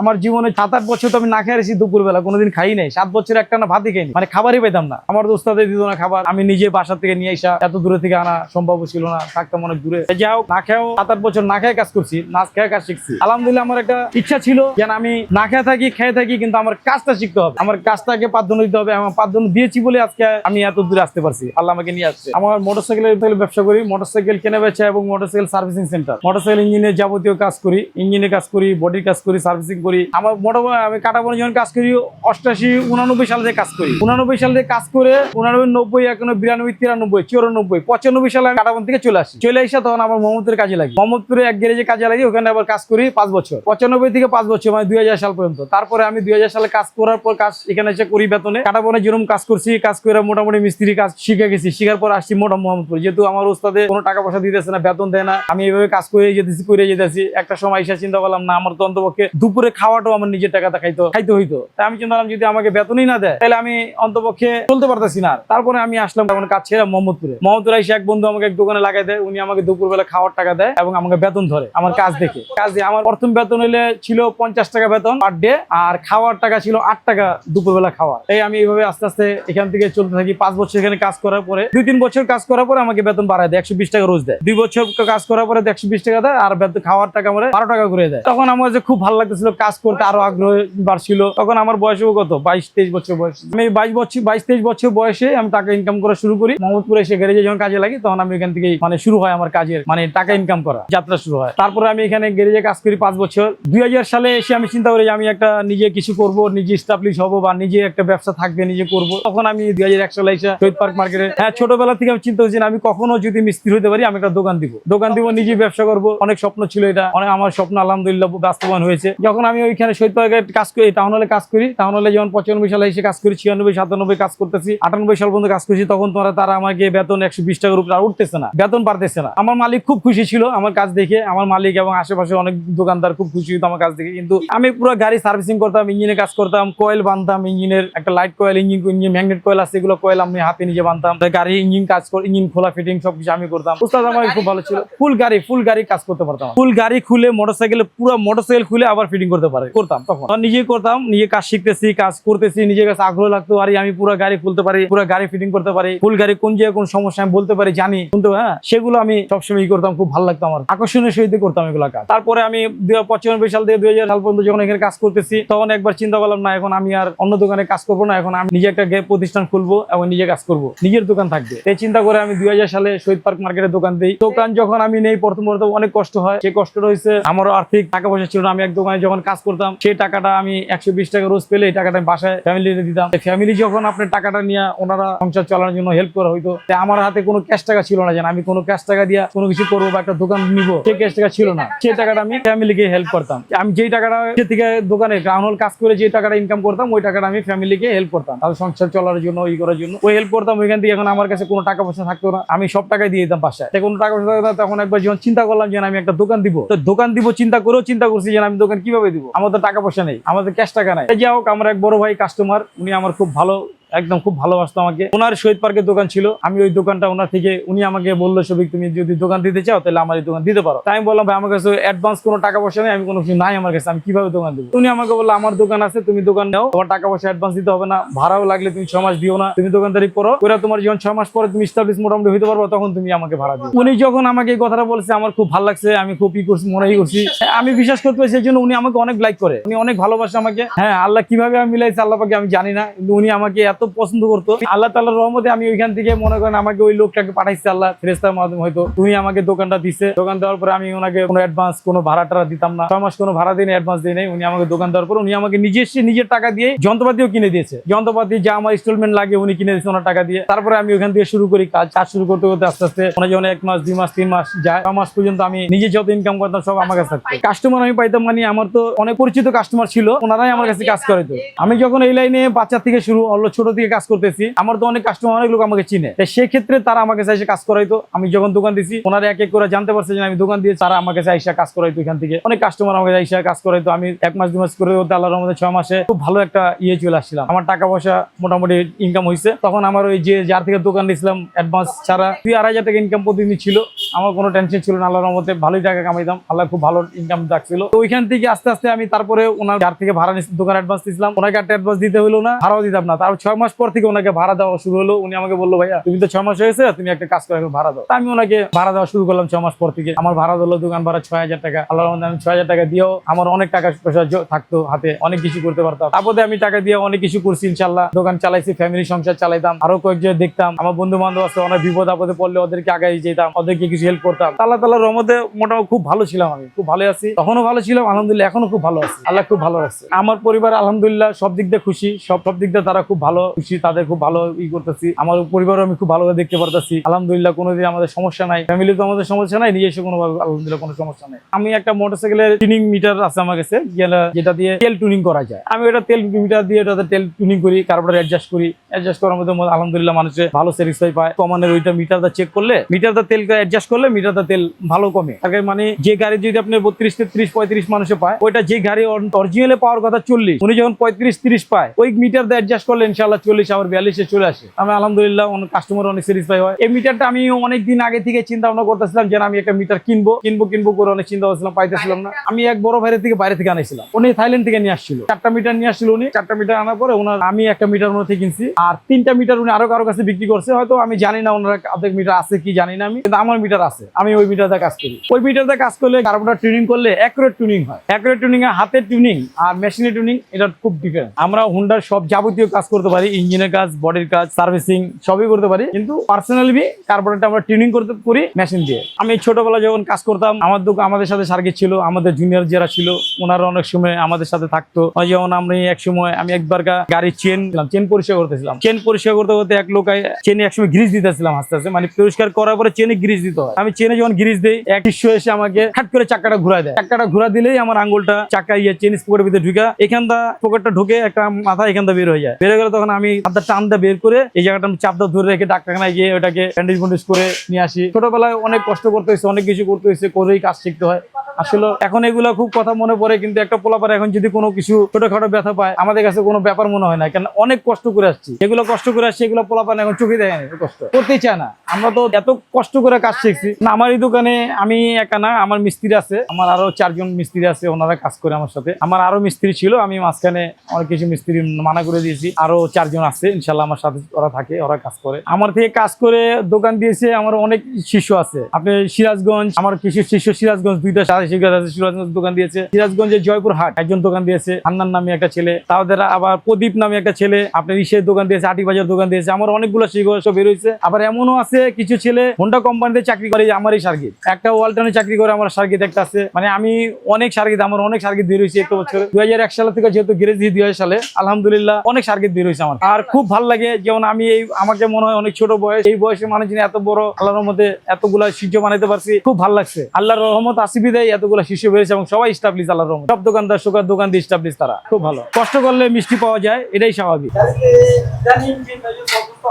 আমার জীবনে সাত আট বছর তো আমি না খেয়ে এসেছি দুপুরবেলা, কোনোদিন খাই নাই। সাত বছর একটা না ভাতই খাইনি। মানে খাবারই পেতাম না। আমার দোস্তাদের দিত না খাবার। আমি নিজে বাসা থেকে নিয়ে আসা এত দূরে থেকে আনা সম্ভব ছিল না। থাকতাম অনেক দূরে। হোক, না খেয়েও সাত আট বছর না খেয়ে কাজ করছি, না খেয়ে কাজ শিখছি। আলহামদুলিল্লাহ আমার একটা ইচ্ছা ছিল যেন আমি না খেয়ে থাকি খেয়ে থাকি, কিন্তু আমার কাজটা শিখতে হবে। আমার কাজটাকে প্রাধান্য দিতে হবে। আমার প্রাধান্য দিয়েছি বলে আজকে আমি এত দূরে আসতে পারছি। আল্লাহ আমাকে নিয়ে আসছে। আমার মোটরসাইকেলের ব্যবসা করি। মোটরসাইকেল কেনা বেচা এবং মোটরসাইকেল সার্ভিসিং সেন্টার। মোটরসাইকেল ইঞ্জিনের যাবতীয় কাজ করি। ইঞ্জিনের কাজ করি, বডির কাজ করি, সার্ভিসিং করি। আমার মোটামুটি আমি কাটাবনে যখন কাজ করি, অষ্টাশি, উনানব্বই সাল থেকে কাজ করি। উনানব্বই সাল থেকে কাজ করে উনানব্বই, নব্বই একানব্বই বিরানব্বই, তিরানব্বই, চুরানব্বই, পঁচানব্বই সালে আমি কাটাবন থেকে চলে আসি। চলে আসা তখন আমার মোহাম্মদপুরের কাজে লাগি। মোহাম্মদপুরে এক গ্যারেজে কাজে লাগি, ওখানে আবার কাজ করি পাঁচ বছর। পঁচানব্বই থেকে পাঁচ বছর মানে দুই হাজার সাল পর্যন্ত। তারপরে আমি দুই হাজার সালে কাজ করার পর কাজ এখানে এসে করি বেতনে। কাটাবনে যেরকম কাজ করছি, কাজ করে মোটামুটি মিস্ত্রি কাজ শিখে গেছি। শিখার পর আসছি মোটা মোহাম্মদপুর। যেহেতু আমার ওস্তাদে কোনো টাকা পয়সা দিতেছে না, বেতন দেয় না, আমি এইভাবে কাজ করে যেতেছি করে যেতেছি। একটা সময় এসে চিন্তা করলাম, না, আমার তো অন্তপক্ষে দুপুরে খাওয়াটাও আমার নিজের টাকাটা খাইতো, খাইতে হইতো। তাই আমি চিন্তা করলাম যদি আমাকে বেতনই না দেয়, তাহলে আমি অন্তপক্ষে চলতে পারতেছি না। তারপরে আমি আসলাম তখন কাজ ছেড়ে মোহাম্মদপুরে। মোহাম্মদপুরে এসে এক বন্ধু আমাকে এক দোকানে লাগাই দেয়, উনি আমাকে দুপুরবেলা খাওয়ার টাকা দেয় এবং আমাকে বেতন ধরে, আমার কাজ দেখে। কাজ দিয়ে আমার প্রথম বেতন হলে ছিল পঞ্চাশ টাকা বেতন পার ডে আর খাওয়ার টাকা ছিল আট টাকা দুপুরবেলা খাওয়া এই আমি এইভাবে আস্তে আস্তে এখান থেকে চলতে থাকি। পাঁচ বছর এখানে কাজ করার পরে, দুই তিন বছর কাজ করার পরে আমাকে বেতন বাড়ায় দেয়, একশো বিশ টাকা রোজ দেয়। দুই বছর কাজ করার পরে একশো বিশ টাকা দেয়, আর বেতন খাওয়ার টাকা আমার বারো টাকা করে দেয়। তখন আমার যে খুব ভালো লাগতেছিল কাজ করতে আরও আগ্রহ বাড়ছিল। তখন আমার বয়সও কত? বাইশ, তেইশ বছর বয়স। আমি বাইশ বছর, বাইশ, তেইশ বছর বয়সে আমি টাকা ইনকাম করা শুরু করি। মোহাম্মদপুরে এসে গ্যারেজে যখন কাজে লাগি, তখন আমি এখান থেকে মানে শুরু হয় আমার কাজের মানে টাকা ইনকাম করা, যাত্রা শুরু হয়। তারপরে আমি এখানে গ্যারেজে কাজ করি পাঁচ বছর। দুই সালে এসে আমি চিন্তা করি আমি একটা নিজে কিছু করব, নিজে স্টাবলিশ হব বা নিজে একটা ব্যবসা থাকবে, নিজে করব। তখন আমি দুই হাজার এক সালে এসে শহীদ পার্ক মার্কেটে হ্যাঁ ছোটবেলা থেকে আমি চিন্তা করছি আমি কখনো যদি মিস্ত্রি হতে পারি, আমি একটা দোকান দিব। দোকান দিব, নিজে ব্যবসা করব। অনেক স্বপ্ন ছিল এটা। অনেক আমার স্বপ্ন আলহামদুলিল্লাহ বাস্তবায়ন হয়েছে। যখন আমি ওইখানে শহীদ পার্কে কাজ করি টাউন হলে কাজ করি। টাউন হলে যেমন পঁচানব্বই সালে এসে কাজ করি, ছিয়ানব্বই, সাতানব্বই কাজ করতেছি। আটানব্বই সাল পর্যন্ত কাজ করছি, তখন তোমরা তারা আমাকে বেতন একশো বিশ টাকার উপরে উঠতেছে না, বেতন পারতেছে না। আমার মালিক খুব খুশি ছিল আমার কাজ দেখে, আমার মালিক এবং আশেপাশে অনেক দোকানদার খুব খুশি হতো আমার কাজ দেখে। কিন্তু আমি পুরো গাড়ি সার্ভিসিং করতাম, ইঞ্জিনে কাজ করতাম, কয়েল বানতাম, ইঞ্জিনের একটা light coil, engine engine magnet coil আছে, এগুলো কয়েল আমি হাতে নিজে বানতাম। গাড়ি, ইঞ্জিন কাজ করে, ইঞ্জিন খোলা ফিটিং সবকিছু আমি করতাম। উস্তাদ আমার খুব ভালো ছিল। ফুল গাড়ি ফুল গাড়ি কাজ করতে পারতাম। ফুল গাড়ি খুলে মোটরসাইকেল পুরো মোটরসাইকেল খুলে আবার ফিটিং করতে পারে। করতাম তখন। নিজেই করতাম, নিজে কাজ শিখতেছি, কাজ করতেছি, নিজের কাছে আগ্রহ লাগতো আরে আমি পুরো গাড়ি খুলতে পারি, পুরো গাড়ি ফিটিং করতে পারি, ফুল গাড়ি কোন জায়গায় কোন সমস্যা আমি বলতে পারি, জানি। কিন্তু হ্যাঁ সেগুলো আমি সবসময় ই করতাম, খুব ভালো লাগতো আমার। আকর্ষণীয় সহিত করতাম এগুলো কাজ। তারপরে আমি পঁচানব্বই সাল থেকে দুই হাজার সাল পর্যন্ত যখন এখানে কাজ করতেছি, তখন একবার চিন্তা করলাম, না, এখন আমি আর অন্য দোকানে কাজ করব না, এখন আমি নিজে একটা প্রতিষ্ঠান খুলবো এবং নিজে কাজ করব। নিজের দোকান থাকবে। এই চিন্তা করে আমি দুই হাজার সালে শহীদ পার্ক মার্কেটে দোকান দিই। দোকান যখন আমি নেই, প্রথম প্রথম অনেক কষ্ট হয়। সেই কষ্টটা হয়েছে আমারও আর্থিক টাকা পয়সা ছিল না, আমি এক দোকানে যখন কাজ করতাম, সেই টাকাটা আমি একশো বিশ টাকা রোজ পেলে এই টাকাটা আমি বাসায় ফ্যামিলিতে দিতাম। ফ্যামিলি যখন আপনার টাকাটা নিয়ে ওনারা সংসার চালানোর জন্য হেল্প করা হইতো আমার হাতে কোনো ক্যাশ টাকা ছিল না যেন আমি কোনো ক্যাশ টাকা দিয়ে কোনো কিছু করব বা একটা দোকান নিবো, সেই ক্যাশ টাকা ছিল না। সেই টাকাটা আমি ফ্যামিলিকে হেল্প করতাম। আমি যেই টাকাটা থেকে দোকানে গ্রাউন্ড হল কাজ করে যে টাকাটা ইনকাম করতাম, ওই টাকাটা আমি ফ্যামিলিকে হেল্প করতাম। তাদের সংসার চলার জন্য ওই করার জন্য। ওই হেল্প করতাম, ওইখান থেকে এখন আমার কাছে কোনো টাকা পয়সা থাকতো না। আমি সব টাকাই দিয়ে দিতাম পাশে কোনো টাকা পয়সা তখন একবার যখন চিন্তা করলাম যে আমি একটা দোকান দিব। তো দোকান দিব, চিন্তা করেও চিন্তা করছি যে আমি দোকান কীভাবে দিব। আমাদের টাকা পয়সা নেই, আমাদের ক্যাশ টাকা নাই। যাই হোক, আমার এক বড় ভাই কাস্টমার উনি আমার খুব ভালো একদম খুব ভালোবাসতো আমাকে। ওনার শহীদ পার্কের দোকান ছিল। আমি ওই দোকানটা ওনার থেকে, উনি আমাকে বলল, সবিক, তুমি যদি দোকান দিতে চাও, তাহলে আমার দোকান দিতে পারো। তাই আমি বললাম, ভাই, আমার কাছে অ্যাডভান্স কোনো টাকা পয়সা নেই, আমি কোনো কিছু নাই আমার কাছে, আমি কীভাবে দোকান দেবো? উনি আমাকে বলল, আমার দোকান আছে, তুমি দোকান নাও, তোমার টাকা পয়সা অ্যাডভান্স দিতে হবে না, ভাড়াও লাগলে তুমি ছ মাস দিও না, তুমি দোকানদারি করো, ওরা তোমার যখন ছ মাস পরে তুমি স্টাবলিশ মোটামুটি হইতে পারব, তখন তুমি আমাকে ভাড়া দিও। উনি যখন আমাকে এই কথাটা বলছে, আমার খুব ভালো লাগছে, আমি খুব ই করছি মনেই করছি। আমি বিশ্বাস করতে পারছি এই জন্য উনি আমাকে অনেক লাইক করে। উনি অনেক ভালোবাসে আমাকে। হ্যাঁ আল্লাহ কীভাবে আমি মিলাইছি, আল্লাহ পাকে আমি জানি না, কিন্তু উনি আমাকে এত পছন্দ করতো। আল্লাহ তাল্লাহর রহমতে আমি ওইখান থেকে মনে করেন আমাকে ওই লোকটাকে পাঠাইছে আল্লাহ ফেরেস্তার মাধ্যমে হয়তো। তুমি আমাকে দোকানটা দিছে। দোকান দেওয়ার পরে আমি ওনাকে কোনো অ্যাডভান্স কোনো ভাড়া টাড়া দিতাম না। ছয় মাস কোনো ভাড়া দিই অ্যাডভান্স দিই নাই উনি আমাকে দোকান দেওয়ার পর উনি আমাকে নিজে এসে নিজের টাকা দিয়ে যন্ত্রপাতিও কিনে দিয়েছে। যন্ত্রপাতি যা আমার ইনস্টলমেন্ট লাগে উনি কিনে দিয়েছে ওনার টাকা দিয়ে। তারপরে আমি ওখান থেকে শুরু করি কাজ। কাজ শুরু করতে করতে আস্তে আস্তে ওনার যখন এক মাস, দুই মাস, তিন মাস যায়। ছ মাস পর্যন্ত আমি নিজে যত ইনকাম করতাম সব আমার কাছে থাকতো। কাস্টমার আমি পাইতাম মানে আমার তো অনেক পরিচিত কাস্টমার ছিল, ওনারাই আমার কাছে কাজ করে তো আমি যখন এই লাইনে বাচ্চা থেকে শুরু, অল্প ছোট ছোট থেকে কাজ করতেছি। আমার তো অনেক কাস্টমার অনেক লোক আমাকে চিনে। তাই সেক্ষেত্রে তারা আমাকে চাইছে কাজ করাইতো। আমি যখন দোকান দিছি, ওনারা এক এক করে জানতে পারছে যে আমি দোকান দিয়ে তারা আমাকে চাইসা কাজ করাইতো এখান থেকে। অনেক কাস্টমার আমাকে চাইসা কাজ করাইতো। আমি এক মাস দু মাস করে আল্লাহর মধ্যে ছয় মাসে খুব ভালো একটা ইয়ে চলে আসছিলাম। আমার টাকা পয়সা মোটামুটি ইনকাম হয়েছে তখন আমার ওই যে, যার থেকে দোকান দিয়েছিলাম অ্যাডভান্স ছাড়া দুই, আড়াই হাজার টাকা ইনকাম প্রতিদিন ছিল। আমার কোনো টেনশন ছিল না, আল্লাহর মধ্যে ভালোই টাকা কামাইতাম। আল্লাহ খুব ভালো ইনকাম ডাকছিল তো ওইখান থেকে আস্তে আস্তে আমি তারপরে ওনার যার থেকে ভাড়া দোকান অ্যাডভান্স দিয়েছিলাম ওনাকে একটা অ্যাডভান্স দিতে হলো না, ভাড়াও দিতাম না। তার ছয় মাস পর থেকে ওনাকে ভাড়া দেওয়া শুরু হলো। উনি আমাকে বলল, ভাইয়া, তুমি তো ছয় মাস হয়েছে, তুমি একটা কাজ করে ভাড়া দাও। আমি ওনাকে ভাড়া দেওয়া শুরু করলাম ছয় মাস পর থেকে। আমার ভাড়া দিলো দোকান ভাড়া ছয় হাজার টাকা। আল্লাহ আমি ছয় হাজার টাকা দিয়েও আমার অনেক টাকা পয়সা থাকতো হাতে, অনেক কিছু করতে পারতাম। তারপরে আমি টাকা দিয়ে অনেক কিছু করছি ইনশাল্লাহ দোকান চালাইছি ফ্যামিলি সংসার চালাইতাম, আরও কয়েকজন দেখতাম। আমার বন্ধু বান্ধব আছে, অনেক বিপদ আপদে পড়লে ওদেরকে আগে যেতাম, ওদেরকে কিছু হেল্প করতাম। আল্লাহ তাল্লাহ রহমতে মোটামুটি খুব ভালো ছিলাম আমি, খুব ভালো আছি। তখনও ভালো ছিলাম, আলহামদুলিল্লাহ এখনও খুব ভালো আছি। আল্লাহ খুব ভালো রাখছে। আমার পরিবার আলহামদুলিল্লাহ সব দিক দিয়ে খুশি, সব সব দিক দিয়ে তারা খুব ভালো। খুশি, তাদের খুব ভালো ই করতেছি। আমার পরিবারও আমি খুব ভালোভাবে দেখতে পারতেছি। আলহামদুলিল্লাহ, কোনোদিন আমাদের সমস্যা নাই। ফ্যামিলি তো আমাদের সমস্যা নাই, নিজস্ব কোনো আলহামদুলিল্লাহ, কোনো সমস্যা নাই। আমি একটা মোটরসাইকেলের টিউনিং মিটার আছে আমার কাছে যেটা- দিয়ে তেল টুনিং করা যায়। আমি ওটা তেল মিটার দিয়ে ওটাতে তেল টুনিং করি কার্বোরেটর অ্যাডজাস্ট করি। অ্যাডজাস্ট করার মধ্যে আলহামদুলিল্লাহ মানুষে ভালো স্যাটিসফাই পায়। কমানের ওইটা মিটারটা চেক করলে মিটারটা তেল অ্যাডজাস্ট করলে মিটারটা তেল ভালো কমে। আগে মানে যে গাড়ি যদি আপনি বত্রিশ, তেত্রিশ, পঁয়ত্রিশ মানুষে পায়, ওইটা যে গাড়ি অরিজিনালে পাওয়ার কথা চল্লিশ, উনি যখন পঁয়ত্রিশ, তিরিশ পায়, ওই মিটার দিয়ে অ্যাডজাস্ট করলে ইনশাল্লাহ চল্লিশ আবার বিয়াল্লিশে চলে আসে। আমি আলহামদুলিল্লাহ অনেক কাস্টমার অনেক স্যাটিসফাই হয়। এই মিটারটা আমি অনেক দিন আগে থেকে চিন্তা ভাবনা করতেছিলাম যে আমি একটা মিটার কিনবো কিনবো কিনবো করে অনেক চিন্তা করছিলাম পাইতেছিলাম না। আমি এক বড় ভাইয়ের থেকে, বাইরে থেকে আনাইছিলাম উনি থাইল্যান্ড থেকে নিয়ে আসছিল। চারটা মিটার নিয়ে আসছিল উনি। চারটা মিটার আনার পরে ওনার আমি একটা মিটার ওনার থেকে কিনছি। আর তিনটা মিটার উনি আরও কারও কাছে বিক্রি করছে। হয়তো আমি জানি না ওনারা অর্ধেক মিটার আছে কি জানি না আমি, কিন্তু আমার মিটার আছে। আমি ওই মিটার মিটারটা কাজ করি। ওই মিটার মিটারটা কাজ করলে কার্বোটার টুনিং করলে অ্যাকুরেট টুনিং হয়। অ্যাকুরেট টুনিং হাতের টুনিং আর মেশিনের টুনিং এটা খুব ডিফারেন্ট আমরা হুন্ডার সব যাবতীয় কাজ করতে পারি। ইঞ্জিনের কাজ বডির কাজ সার্ভিসিং সবই করতে পারি। কিন্তু পার্সোনালি কার্বোরেটর আমরা টুনিং করতে করি মেশিন দিয়ে। আমি ছোটবেলা যখন কাজ করতাম, আমার দোকান আমাদের সাথে সার্কিট ছিল, আমাদের জুনিয়র যারা ছিল, ওনারা অনেক সময় আমাদের সাথে থাকতো। যেমন আমি এক সময়, আমি একবার গা- গাড়ির চেন চেন পরিষ্কার করতেছিলাম। চেন পরিষ্কার করতে করতে এক লোক চেনে একসময় গ্রিজ দিতেছিলাম আস্তে আস্তে। মানে পরিষ্কার করার পরে চেনে গ্রিজ দিতে হয়। আমি চেনে যখন গ্রিজ দিই, এক শিষ্য এসে আমাকে হাট করে চাকাটা ঘুরায় দেয়। চাকাটা ঘুরা দিলেই আমার আঙ্গুলটা চাকা ইয়ে চেন স্পোকের ভিতরে ঢুকা এখানটা পকেটটা ঢুকে একটা মাথা এখানটা বের হয়ে যায়। বের গেলে তখন আমি হাতটা টানটা বের করে এই জায়গাটা আমি চাপটা ধরে রেখে ডাক্তারখানায় গিয়ে ওটাকে ব্যান্ডেজ ব্যান্ডেজ করে নিয়ে আসি। ছোটবেলায় অনেক কষ্ট করতে হয়েছে, অনেক কিছু করতে হয়েছে, করেই কাজ শিখতে হয়। আসলে এখন এগুলো খুব কথা মনে পড়ে, কিন্তু একটা পোলাপার এখন যদি কোনো কিছু ছোটখাটো ব্যথা পায়, আমাদের কাছে কোনো ব্যাপার মনে হয় না কেন অনেক কষ্ট করে আসছি। যেগুলো কষ্ট করে আসছি, এগুলো পোলাপান এখন চোখে দেয় না কষ্ট। করতেই চায় না। আমরা তো এত কষ্ট করে কাজ শিখছি। না, আমার এই দোকানে আমি একা না, আমার মিস্ত্রি আছে। আমার আরও চারজন মিস্ত্রি আছে, ওনারা কাজ করে আমার সাথে। আমার আরও মিস্ত্রি ছিল, আমি মাঝখানে অনেক কিছু মিস্ত্রি মানা করে দিয়েছি। আরও চারজন আছে, ইনশাল্লাহ আমার সাথে ওরা থাকে, ওরা কাজ করে। আমার থেকে কাজ করে দোকান দিয়েছে আমার অনেক শিষ্য আছে। আপনি সিরাজগঞ্জ, আমার কিছু শিষ্য সিরাজগঞ্জ দুইটা দোকান দিয়েছে। সিরাজগঞ্জে জয়পুর হাট, একজন দোকান দিয়েছে নামে একটা ছেলে। তাদের আবার প্রদীপ নামে একটা ছেলে আপনার দোকান দিয়েছে, আটি বাজার দোকান দিয়েছে, আমার অনেকগুলো শিক্ষক সব বেরোইছে আবার এমনও আছে কিছু ছেলে হোন্ডা কোম্পানিতে চাকরি করে আমার এই একটা ওয়ালটনে চাকরি করে, আমার একটা আছে। মানে আমি অনেক আমার অনেক বের হয়েছে বছর। সাল থেকে যেহেতু দুই সালে, আলহামদুলিল্লাহ অনেক বের হয়েছে আমার। আর খুব ভালো লাগে, যেমন আমি এই আমাকে মনে হয় অনেক ছোট বয়স, এই বয়সে মানুষ এত বড়, আল্লাহর মধ্যে এতগুলা শিষ্য বানাইতে পারছি, খুব ভালো লাগছে। আল্লাহর রহমত আসিবি দেয় এতগুলা শিশু বেড়েছে এবং সবাই স্টাবলিশ আল্লাহর রহমত। সব দোকানদার সুকার দোকান দিয়ে স্টাবলিশ তারা। খুব ভালো। কষ্ট করলে মিষ্টি পাওয়া যায় এটাই স্বাভাবিক।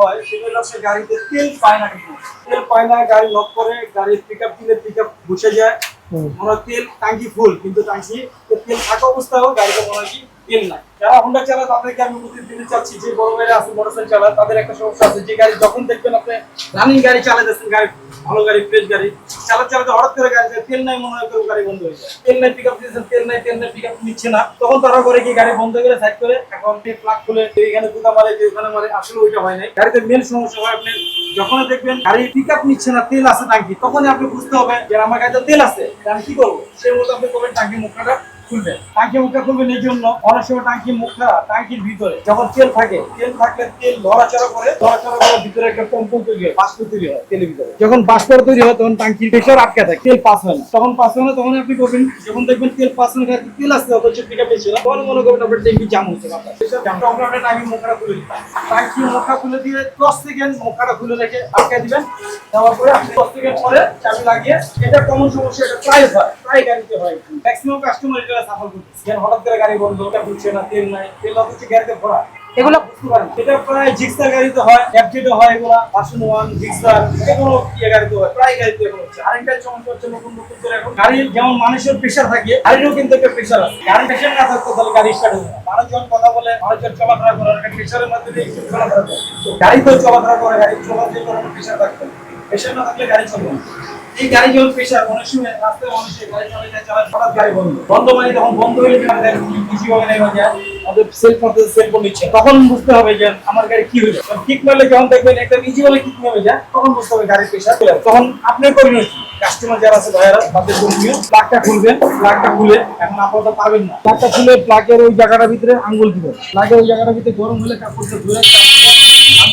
হয় সেগুলো হচ্ছে গাড়িতে তেল পায় না কিন্তু। তেল পায় না গাড়ি লক করে গাড়ির পিক আপ দিলে পিক আপ বসে যায়। মনে হয় তেল টাঙ্কি ফুল কিন্তু টাঙ্কি তেল থাকা অবস্থায় গাড়িতে মনে হয় কি তেল নাই। যারা হোন্ডা চালায়, তাদেরকে আমি উপদেশ দিতে চাচ্ছি, যে বড় ভাইরা আছে মোটরসাইকেল চালায়, তাদের একটা সমস্যা আছে, যে গাড়ি যখন দেখবেন আপনি রানিং গাড়ি চালাতেছেন গাড়ি, ভালো গাড়ি ফ্রেশ গাড়ি, চালাতে চালাতে হঠাৎ করে গাড়ি তেল নাই, মনে হয় গাড়ি বন্ধ হয়ে যায়। তেল নাই পিক আপ দিয়েছেন, তেল নাই তেল নাই পিক আপ নিচ্ছে না। তখন তারা করে কি গাড়ি বন্ধ করে সাইড করে, এখন প্লাগ খুলে, এইখানে দুটা মারে যে ওখানে মারে, আসলে ওইটা হয় নাই। গাড়িতে মেন সমস্যা হয় আপনি যখন দেখবেন গাড়ি পিক আপ নিচ্ছে না, তেল আছে টাঙ্কি তখনই আপনি বুঝতে হবে যে আমার গাড়িতে তেল আছে, আমি কি করব? সেই মতো আপনি করবেন টাঙ্কি মুখটা খুলবেন টাঙ্কি মুখটা খুলবেন এই জন্য। অনেক সময় টাঙ্কি মুখটা টাঙ্কির ভিতরে। যখন তেল থাকে, তেল থাকলে তেল লড়াচড়া করে লড়াচড়া করে ভিতরে একটা কম্পন তৈরি হয়, বাষ্প তৈরি হয় তেলের ভিতরে। যখন বাষ্প তৈরি হয়, তখন টাঙ্কির প্রেশার আটকে থাকে, তেল পাস হয় না। তখন পাস হয় না, তখন আপনি করবেন যখন দেখবেন তেল পাস হয় না তেল আসছে, অথচ পিক আপ ছিল তখন মনে করবেন আপনার ট্যাঙ্কি জাম হচ্ছে আপনার তখন আপনি টাঙ্কি মুখটা খুলে দিবেন। টাঙ্কি মুখটা খুলে দিয়ে দশ সেকেন্ড মুখটা খুলে রেখে আটকে দিবেন। দেওয়ার পরে আপনি দশ সেকেন্ড পরে চাবি লাগিয়ে, এটা কমন সমস্যা, এটা প্রায় হয়, প্রায় গাড়িতে হয়। ম্যাক্সিমাম কাস্টমার এটা সাফল করতেছে। যেন হঠাৎ করে গাড়ি বন্ধ এটা বুঝছে না তেল নাই তেল অথচ গাড়িতে ভরা। এগুলো বুঝতে পারেন এটা প্রায় জিক্সার গাড়িতে হয় অ্যাপজেটে হয় এগুলা ভার্সন ওয়ান জিক্সার যে ইয়ে গাড়িতে হয় প্রায় গাড়িতে এখন হচ্ছে। আরেকটা সমস্যা হচ্ছে নতুন নতুন করে এখন গাড়ির যেমন মানুষের প্রেশার থাকে গাড়িরও কিন্তু একটা প্রেশার আছে। গাড়ি প্রেশার না থাকতো তাহলে গাড়ি স্টার্ট না মানুষজন কথা বলে মানুষজন চলাফেরা করে একটা প্রেশারের মধ্যে দিয়ে একটু চলাফেরা করে। গাড়িতেও চলাফেরা করে গাড়ি চলাচল করে প্রেশার থাকতো প্রেশার না থাকলে গাড়ি চলবে না। মানে তখন বুঝতে হবে যে আমার গাড়ি কি হয়েছে। কিক মারলে যখন দেখবেন একটা বলে নেমে যায়, তখন বুঝতে হবে গাড়ির প্রেশার তখন আপনার করবেন কি? কাস্টমার যারা আছে, ভাইয়ারা, তাদের করণীয় প্লাগটা খুলবেন প্লাগটা খুলে এখন আপাতত পাবেন না। প্লাগটা খুলে প্লাগের ওই জায়গাটার ভিতরে আঙ্গুল দিবেন। প্লাগের ওই জায়গাটার ভিতরে গরম হলে কাপড়টা ধরে